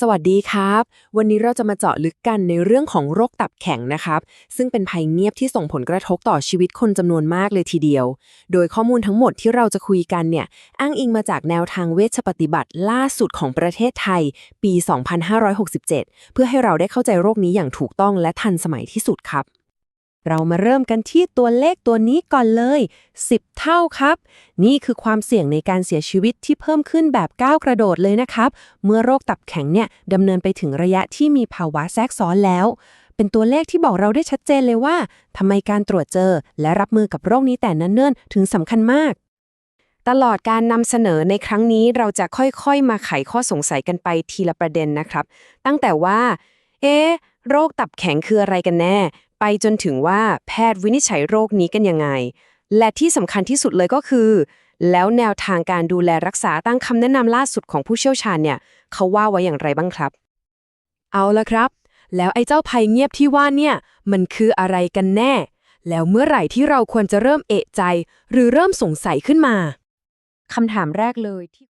สวัสดีครับ วันนี้เราจะมาเจาะลึกกันในเรื่องของโรคตับแข็งนะครับ ซึ่งเป็นภัยเงียบที่ส่งผลกระทบต่อชีวิตคนจำนวนมากเลยทีเดียว โดยข้อมูลทั้งหมดที่เราจะคุยกันเนี่ยอ้างอิงมาจากแนวทางเวชปฏิบัติล่าสุดของประเทศไทย ปี 2567 เพื่อให้เราได้เข้าใจโรคนี้อย่างถูกต้องและทันสมัยที่สุดครับ เรามาเริ่มกันที่ตัวเลขตัวนี้ก่อนเลย 10 เท่าครับ นี่คือความเสี่ยงในการเสียชีวิตที่เพิ่มขึ้นแบบก้าวกระโดดเลยนะครับ เมื่อโรคตับแข็งเนี่ยดำเนินไปถึงระยะที่มีภาวะแทรกซ้อนแล้ว เป็นตัวเลขที่บอกเราได้ชัดเจนเลยว่าทำไมการตรวจเจอ และรับมือกับโรคนี้แต่นั้นเนิ่นถึงสำคัญมากตลอดการนำเสนอในครั้งนี้เราจะค่อยๆ มาไขข้อสงสัยกันไปทีละประเด็นนะครับ ตั้งแต่ว่า เอ๊ะโรคตับแข็งคืออะไรกันแน่ ไปจนถึงว่าแพทย์วินิจฉัยโรคนี้กันยังไง และที่สำคัญที่สุดเลยก็คือ แล้วแนวทางการดูแลรักษาตั้งคำแนะนำล่าสุดของผู้เชี่ยวชาญเนี่ยเขาว่าไว้อย่างไรบ้างครับ เอาละครับ แล้วไอ้เจ้าภัยเงียบที่ว่าเนี่ย มันคืออะไรกันแน่ แล้วเมื่อไหร่ที่เราควรจะเริ่มเอะใจ หรือเริ่มสงสัยขึ้นมาคำถามแรกเลยที่